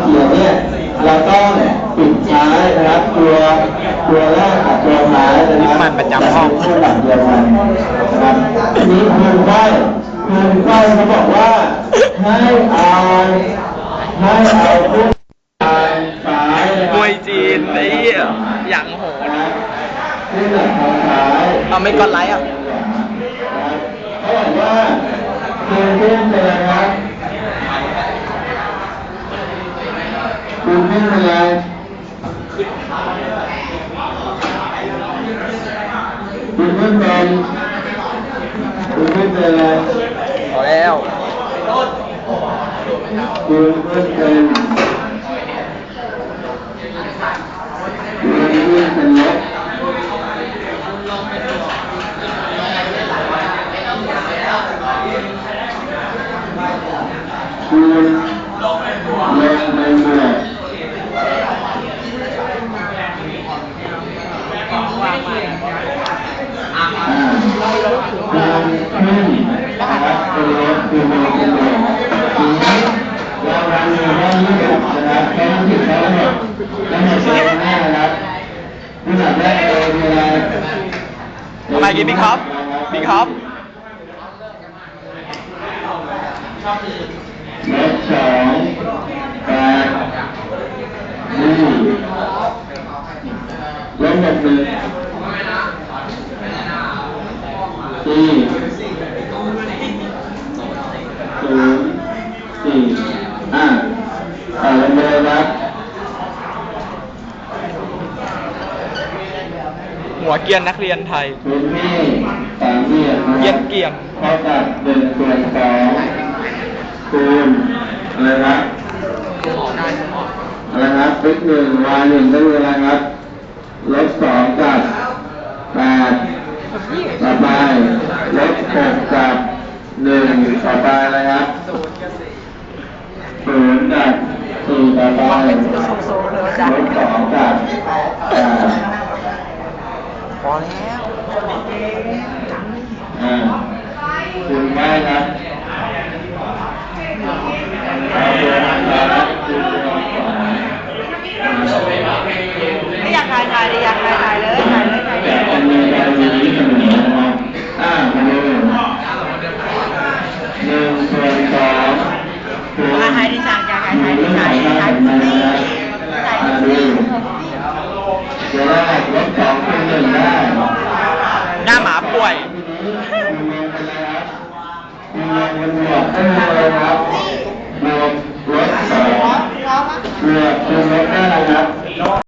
เขียนเนี่ยเราต้องปิดท้ายนะครับตัวตัวแรกกับตัวท้ายนะครับมันประจำห้องคู่หลังเดียวกันนะครับทีนี้คุณก้อยคุณก้อยเขาบอกว่าให้เอาให้เอาคู่อ่านซ้ายนะคมรับวยจีนไอ้เหี้ยอย่างโหดคู่หลังทางซ้ายเอาไม่กดไลค์อะเขาบอกว่าคุณขึ้นเป็นอะไรครับคุณขึ้นเป็น อะไรคุณขึ้นเป็นคุณขึ้นเป็นอะ นอยู่แค่ยี่สิบนะครับแค่ยี่สิบแล้วเนี่ยแล้วเนี่ยเชิญหน้านะครับผู้หลักแรกเลยมีอะไรทำไมกินบิ๊กครับบิ๊กครับลบสองแปดนี่ลบหกหนึ่งสี่ศูนย์สี่อ่าอ่าลงเลยครับ หัวเกรียนนักเรียนไทยพื้นที่สามเหลี่ยมนะคเกรียรันบเกรียนเท่ากับหนึ่งส่วนสองคูณอะไรครับอะไรครับลบหนึ่งวายหนึ่งก็คืออะไรครับลบสองกับแปดต่อไปลบหกกับหนึ่งต่อไปอะไรครับศูนย์กับสี่ต่อไปลบสองกับแปด พอแล้ว วย